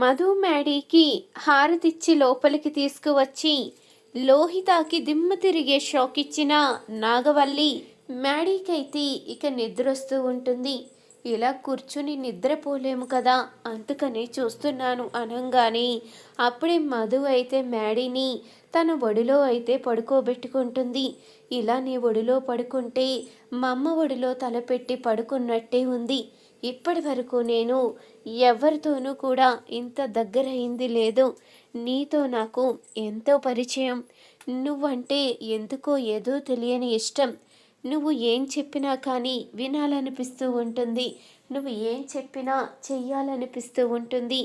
మధు మ్యాడీకి హారతిచ్చి లోపలికి తీసుకువచ్చి లోహితాకి దిమ్మ తిరిగే షాక్ ఇచ్చిన నాగవల్లి మ్యాడీకైతే ఇక నిద్రొస్తూ ఉంటుంది. ఇలా కూర్చుని నిద్రపోలేము కదా అందుకని చూస్తున్నాను అనంగానే. అప్పుడే మధు అయితే మ్యాడీని తన ఒడిలో అయితే పడుకోబెట్టుకుంటుంది. ఇలా నీ ఒడిలో పడుకుంటే మా అమ్మ ఒడిలో తలపెట్టి పడుకున్నట్టే ఉంది. ఇప్పటి వరకు నేను ఎవరితోనూ కూడా ఇంత దగ్గరైంది లేదు. నీతో నాకు ఎంతో పరిచయం. నువ్వంటే ఎందుకో ఏదో తెలియని ఇష్టం. నువ్వు ఏం చెప్పినా కానీ వినాలనిపిస్తూ ఉంటుంది. నువ్వు ఏం చెప్పినా చెయ్యాలనిపిస్తూ ఉంటుంది.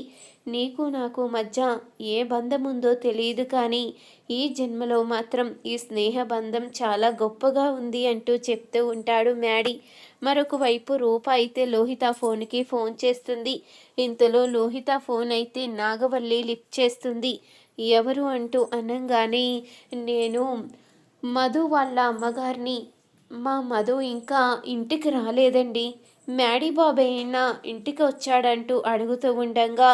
నీకు నాకు మధ్య ఏ బంధం ఉందో తెలియదు కానీ ఈ జన్మలో మాత్రం ఈ స్నేహ బంధం చాలా గొప్పగా ఉంది అంటూ చెప్తూ ఉంటాడు మ్యాడీ. మరొక వైపు రూప అయితే లోహిత ఫోన్కి ఫోన్ చేస్తుంది. ఇంతలో లోహిత ఫోన్ అయితే నాగవల్లి లిఫ్ట్ చేస్తుంది. ఎవరు అంటూ అనగానే నేను మధు వాళ్ళ అమ్మగారిని మా మధు ఇంకా ఇంటికి రాలేదండి. మ్యాడీ బాబాయ్ అయినా ఇంటికి వచ్చాడంటూ అడుగుతూ ఉండగా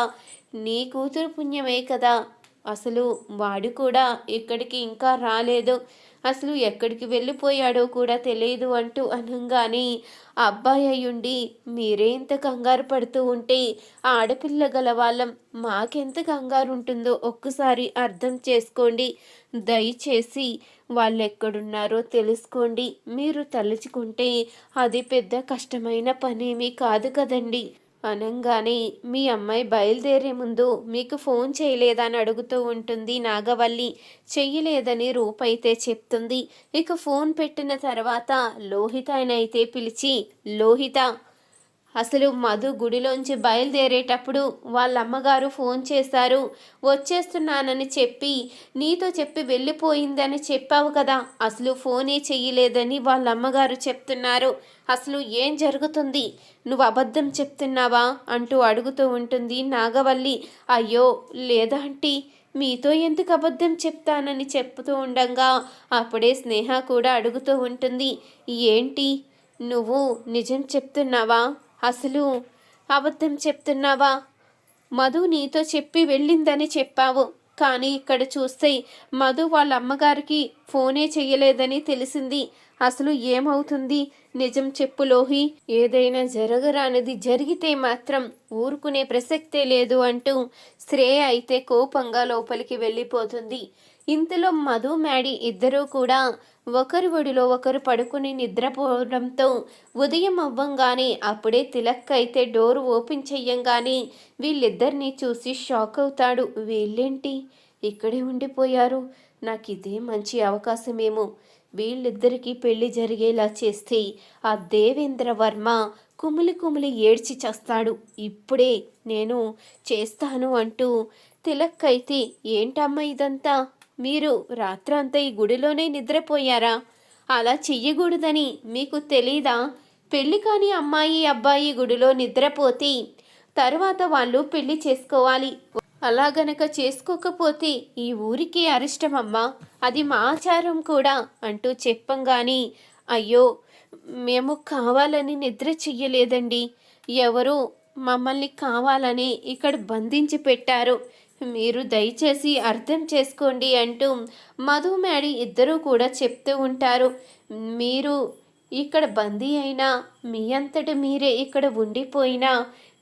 నీ కూతురు పుణ్యమే కదా. అసలు వాడు కూడా ఇక్కడికి ఇంకా రాలేదు. అసలు ఎక్కడికి వెళ్ళిపోయాడో కూడా తెలియదు అంటూ అనగానే అబ్బాయి అయ్యుండి మీరే ఇంత కంగారు పడుతూ ఉంటే ఆడపిల్ల గల వాళ్ళం మాకెంత కంగారు ఉంటుందో ఒక్కసారి అర్థం చేసుకోండి. దయచేసి వాళ్ళు ఎక్కడున్నారో తెలుసుకోండి. మీరు తలుచుకుంటే అది పెద్ద కష్టమైన పనేమీ కాదు కదండి. అనంగానే మీ అమ్మాయి బయలుదేరే ముందు మీకు ఫోన్ చేయలేదని అడుగుతూ ఉంటుంది నాగవల్లి. చెయ్యలేదని రూపైతే చెప్తుంది. ఇక ఫోన్ పెట్టిన తర్వాత లోహితనైతే పిలిచి లోహిత అసలు మధు గుడిలోంచి బయలుదేరేటప్పుడు వాళ్ళ అమ్మగారు ఫోన్ చేశారు. వచ్చేస్తున్నానని చెప్పి నీతో చెప్పి వెళ్ళిపోయిందని చెప్పావు కదా. అసలు ఫోనే చెయ్యలేదని వాళ్ళ అమ్మగారు చెప్తున్నారు. అసలు ఏం జరుగుతుంది? నువ్వు అబద్ధం చెప్తున్నావా? అంటూ అడుగుతూ ఉంటుంది నాగవల్లి. అయ్యో లేదా ఆంటీ. మీతో ఎందుకు అబద్ధం చెప్తానని చెప్తూ ఉండగా. అప్పుడే స్నేహ కూడా అడుగుతూ ఉంటుంది. ఏంటి? నువ్వు నిజం చెప్తున్నావా? అసలు అబద్ధం చెప్తున్నావా? మధు నీతో చెప్పి వెళ్ళిందని చెప్పావు. కానీ ఇక్కడ చూస్తే మధు వాళ్ళ అమ్మగారికి ఫోనే చెయ్యలేదని తెలిసింది. అసలు ఏమవుతుంది? నిజం చెప్పు లోహి. ఏదైనా జరగరానిది జరిగితే మాత్రం ఊరుకునే ప్రసక్తే లేదు అంటూ శ్రేయ అయితే కోపంగా లోపలికి వెళ్ళిపోతుంది. ఇంతలో మధు మ్యాడీ ఇద్దరూ కూడా ఒకరి ఒడిలో ఒకరు పడుకుని నిద్రపోవడంతో ఉదయం అవ్వంగానే అప్పుడే తిలక్ అయితే డోర్ ఓపెన్ చెయ్యంగానే వీళ్ళిద్దరినీ చూసి షాక్ అవుతాడు. వీళ్ళేంటి? ఇక్కడే ఉండిపోయారు. నాకు ఇదే మంచి అవకాశమేమో. వీళ్ళిద్దరికీ పెళ్ళి జరిగేలా చేస్తే ఆ దేవేంద్ర వర్మ కుమిలి కుమిలి ఏడ్చి చేస్తాడు. ఇప్పుడే నేను చేస్తాను అంటూ తిలక్ అయితే ఏంటమ్మా ఇదంతా? మీరు రాత్రంతా ఈ గుడిలోనే నిద్రపోయారా? అలా చెయ్యకూడదని మీకు తెలీదా? పెళ్ళి కాని అమ్మాయి అబ్బాయి గుడిలో నిద్రపోతే తర్వాత వాళ్ళు పెళ్ళి చేసుకోవాలి. అలా గనక చేసుకోకపోతే ఈ ఊరికి అరిష్టమమ్మా. అది మా ఆచారం కూడా అంటూ చెప్పంగాని అయ్యో మేము కావాలని నిద్ర చెయ్యలేదండి. ఎవరు మమ్మల్ని కావాలని ఇక్కడ బంధించి పెట్టారు. మీరు దయచేసి అర్థం చేసుకోండి అంటూ మధు మేడి ఇద్దరూ కూడా చెప్తూ ఉంటారు. మీరు ఇక్కడ బందీ అయినా మీ అంతటి మీరే ఇక్కడ ఉండిపోయినా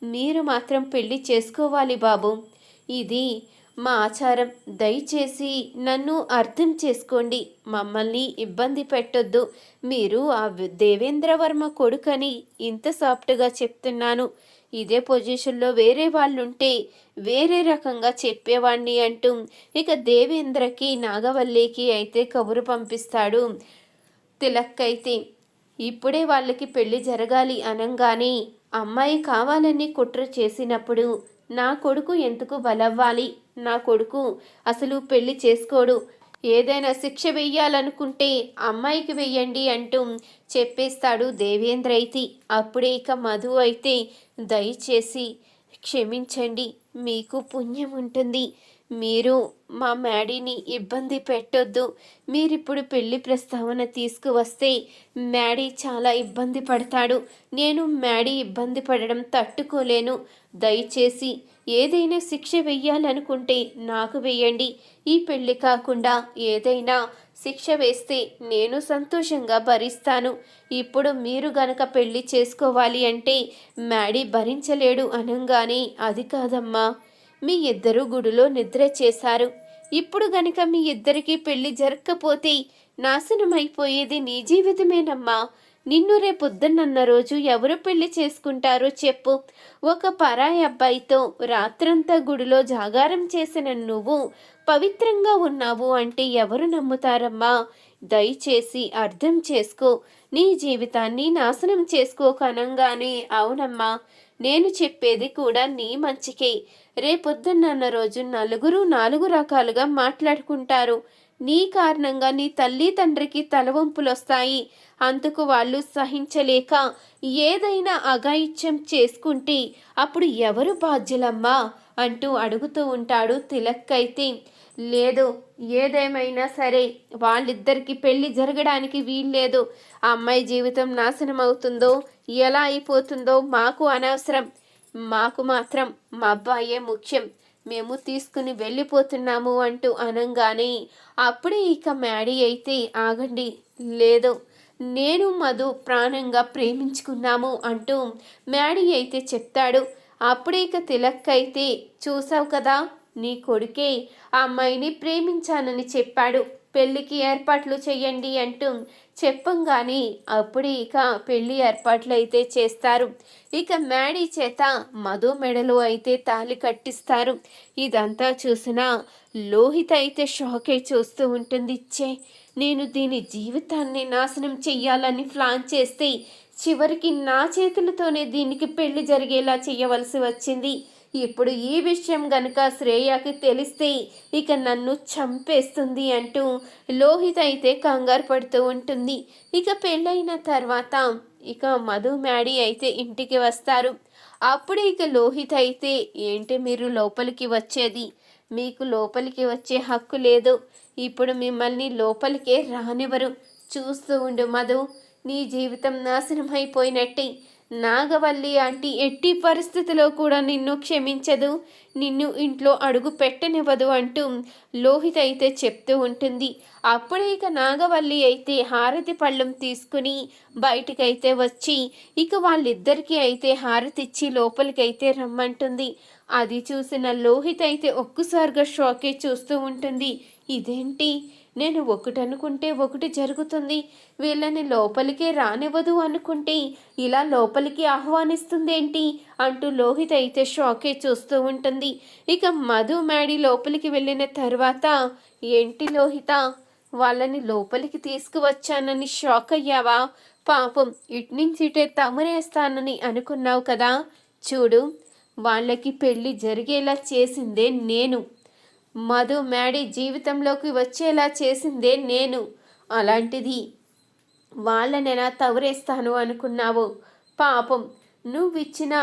మీరు మాత్రం పెళ్ళి చేసుకోవాలి బాబు. ఇది మా ఆచారం. దయచేసి నన్ను అర్థం చేసుకోండి. మమ్మల్ని ఇబ్బంది పెట్టొద్దు. మీరు ఆ దేవేంద్రవర్మ కొడుకని ఇంత సాఫ్ట్గా చెప్తున్నాను. ఇదే పొజిషన్లో వేరే వాళ్ళుంటే వేరే రకంగా చెప్పేవాణ్ణి అంటూ ఇక దేవేంద్రకి నాగవల్లికి అయితే కబురు పంపిస్తాడు తిలక్ అయితే ఇప్పుడే వాళ్ళకి పెళ్ళి జరగాలి అనంగానే అమ్మాయి కావాలని కుట్ర చేసినప్పుడు నా కొడుకు ఎందుకు బలవ్వాలి? నా కొడుకు అసలు పెళ్ళి చేసుకోడు. ఏదైనా శిక్ష వెయ్యాలనుకుంటే అమ్మాయికి వెయ్యండి అంటూ చెప్పేస్తాడు దేవేంద్ర అయితే. అప్పుడే ఇక మధు అయితే దయచేసి క్షమించండి మీకు పుణ్యం ఉంటుంది. మీరు మా మ్యాడీని ఇబ్బంది పెట్టొద్దు. మీరిప్పుడు పెళ్ళి ప్రస్తావన తీసుకువస్తే మ్యాడీ చాలా ఇబ్బంది పడతాడు. నేను మ్యాడీ ఇబ్బంది పడడం తట్టుకోలేను. దయచేసి ఏదైనా శిక్ష వెయ్యాలనుకుంటే నాకు వెయ్యండి. ఈ పెళ్ళి కాకుండా ఏదైనా శిక్ష వేస్తే నేను సంతోషంగా భరిస్తాను. ఇప్పుడు మీరు గనక పెళ్ళి చేసుకోవాలి అంటే మ్యాడీ భరించలేడు అనంగానే అది కాదమ్మా. మీ ఇద్దరు గుడిలో నిద్ర చేశారు. ఇప్పుడు గనక మీ ఇద్దరికీ పెళ్ళి జరగకపోతే నాశనమైపోయేది నీ జీవితమేనమ్మా. నిన్ను రేపొద్దునన్న రోజు ఎవరు పెళ్ళి చేసుకుంటారో చెప్పు. ఒక పరాయి అబ్బాయితో రాత్రంతా గుడిలో జాగారం చేసిన నువ్వు పవిత్రంగా ఉన్నావు అంటే ఎవరు నమ్ముతారమ్మా? దయచేసి అర్థం చేసుకో. నీ జీవితాన్ని నాశనం చేసుకోకనంగానే అవునమ్మా నేను చెప్పేది కూడా నీ మంచికే. రేపొద్దున్న రోజు నలుగురు నాలుగు రకాలుగా మాట్లాడుకుంటారు. నీ కారణంగా నీ తల్లి తండ్రికి తలవంపులొస్తాయి. అందుకు వాళ్ళు సహించలేక ఏదైనా అఘాయిత్యం చేసుకుంటే అప్పుడు ఎవరు బాధ్యులమ్మా? అంటూ అడుగుతూ ఉంటాడు తిలక్ అయితే. లేదు ఏదేమైనా సరే వాళ్ళిద్దరికి పెళ్ళి జరగడానికి వీల్లేదు. ఆ అమ్మాయి జీవితం నాశనం అవుతుందో ఎలా అయిపోతుందో మాకు అనవసరం. మాకు మాత్రం మా అబ్బాయే ముఖ్యం. మేము తీసుకుని వెళ్ళిపోతున్నాము అంటూ అనంగానే అప్పుడే ఇక మ్యాడీ అయితే ఆగండి లేదు నేను మధు ప్రాణంగా ప్రేమించుకున్నాము అంటూ మ్యాడీ అయితే చెప్తాడు. అప్పుడే ఇక తిలక్ అయితే చూసావు కదా నీ కొడుకే అమ్మాయిని ప్రేమించానని చెప్పాడు. పెళ్ళికి ఏర్పాట్లు చెయ్యండి అంటూ చెప్పంగానే అప్పుడే ఇక పెళ్ళి ఏర్పాట్లు అయితే చేస్తారు. ఇక మ్యాడీ చేత మధు మెడలో అయితే తాలి కట్టిస్తారు. ఇదంతా చూసిన లోహిత అయితే షాకే చూస్తూ ఉంటుంది. ఇచ్చే నేను దీని జీవితాన్ని నాశనం చెయ్యాలని ప్లాన్ చేస్తే చివరికి నా చేతులతోనే దీనికి పెళ్ళి జరిగేలా చేయవలసి వచ్చింది. ఇప్పుడు ఈ విషయం గనుక శ్రేయకి తెలిస్తే ఇక నన్ను చంపేస్తుంది అంటూ లోహిత అయితే కంగారు పడుతూ ఉంటుంది. ఇక పెళ్ళైన తర్వాత ఇక మధు మ్యాడీ అయితే ఇంటికి వస్తారు. అప్పుడు ఇక లోహిత్ అయితే ఏంటి మీరు లోపలికి వచ్చేది? మీకు లోపలికి వచ్చే హక్కు లేదు. ఇప్పుడు మిమ్మల్ని లోపలికే రానివ్వరు. చూస్తూ ఉండు మధు. నీ జీవితం నాశనం అయిపోయినట్టే నాగవల్లి ఆంటీ ఎట్టి పరిస్థితిలో కూడా నిన్ను క్షమించదు నిన్ను ఇంట్లో అడుగు పెట్టనివ్వదు అంటూ లోహిత అయితే చెప్తూ ఉంటుంది. అప్పుడే ఇక నాగవల్లి అయితే హారతి పళ్ళం తీసుకుని బయటికైతే వచ్చి ఇక వాళ్ళిద్దరికీ అయితే హారతి ఇచ్చి లోపలికైతే రమ్మంటుంది. అది చూసిన లోహిత అయితే ఒక్కసారిగా షాకే చూస్తూ ఉంటుంది. ఇదేంటి? నేను ఒకటి అనుకుంటే ఒకటి జరుగుతుంది. వీళ్ళని లోపలికే రానివ్వదు అనుకుంటే ఇలా లోపలికి ఆహ్వానిస్తుందేంటి? అంటూ లోహిత అయితే షాకే చూస్తూ ఉంటుంది. ఇక మధు మ్యాడీ లోపలికి వెళ్ళిన తర్వాత ఏంటి లోహిత? వాళ్ళని లోపలికి తీసుకువచ్చానని షాక్ అయ్యావా? పాపం ఇట్నించిటే తమరేస్తానని అనుకున్నావు కదా. చూడు వాళ్ళకి పెళ్ళి జరిగేలా చేసిందే నేను. మధు మ్యాడీ జీవితంలోకి వచ్చేలా చేసిందే నేను. అలాంటిది. వాళ్ళనైనా తవరేస్తాను అనుకున్నావు? పాపం నువ్విచ్చిన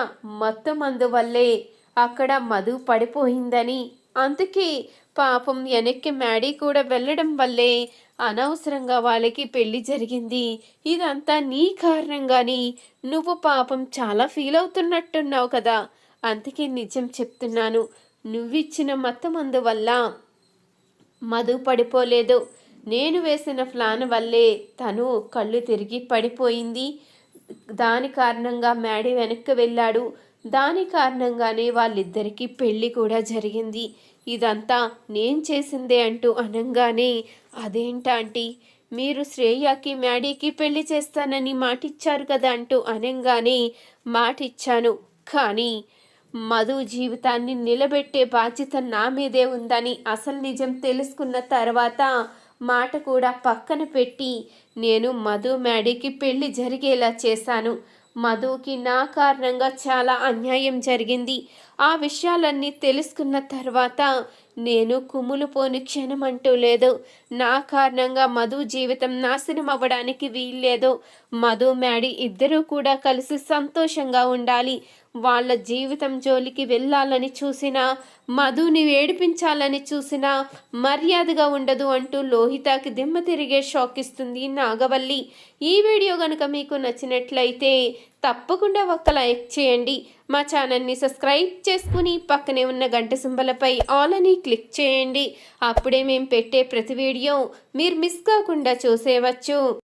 అందు వల్లే అక్కడ మధు పడిపోయిందని. అందుకే పాపం వెనక్కి మ్యాడీ కూడా వెళ్ళడం వల్లే అనవసరంగా వాళ్ళకి పెళ్ళి జరిగింది. ఇదంతా నీ కారణంగాని నువ్వు పాపం చాలా ఫీల్ అవుతున్నట్టున్నావు కదా. అందుకే నిజం చెప్తున్నాను. నువ్విచ్చిన మతం అందువల్ల మధు పడిపోలేదు. నేను వేసిన ప్లాన్ వల్లే తను కళ్ళు తిరిగి పడిపోయింది. దాని కారణంగా మ్యాడీ వెనక్కి వెళ్ళాడు. దాని కారణంగానే వాళ్ళిద్దరికీ పెళ్ళి కూడా జరిగింది. ఇదంతా నేను చేసిందే అంటూ అనంగానే అదేంటాంటీ మీరు శ్రేయాకి మ్యాడీకి పెళ్ళి చేస్తానని మాటిచ్చారు కదా అంటూ అనంగానే మాటిచ్చాను. కానీ మధు జీవితాన్ని నిలబెట్టే బాధ్యత నా మీదే ఉందని అసలు నిజం తెలుసుకున్న తర్వాత మాట కూడా పక్కన పెట్టి నేను మధు మ్యాడీకి పెళ్ళి జరిగేలా చేశాను. మధుకి నా కారణంగా చాలా అన్యాయం జరిగింది. ఆ విషయాలన్నీ తెలుసుకున్న తర్వాత నేను కుమ్ములు పోని క్షణం అంటూ లేదు. నా కారణంగా మధు జీవితం నాశనం అవ్వడానికి వీల్లేదు. మధు మ్యాడి ఇద్దరూ కూడా కలిసి సంతోషంగా ఉండాలి. వాళ్ళ జీవితం జోలికి వెళ్ళాలని చూసినా మధుని ఏడిపించాలని చూసినా మర్యాదగా ఉండదు అంటూ లోహితాకి దిమ్మ తిరిగే షాక్ ఇస్తుంది నాగవల్లి. ఈ వీడియో కనుక మీకు నచ్చినట్లయితే తప్పకుండా ఒక లైక్ చేయండి. మా ఛానల్ని సబ్స్క్రైబ్ చేసుకుని పక్కనే ఉన్న గంట సింబలపై ఆల్ అని క్లిక్ చేయండి. అప్పుడే మేము పెట్టే ప్రతి వీడియో మీరు మిస్ కాకుండా చూసేవచ్చు.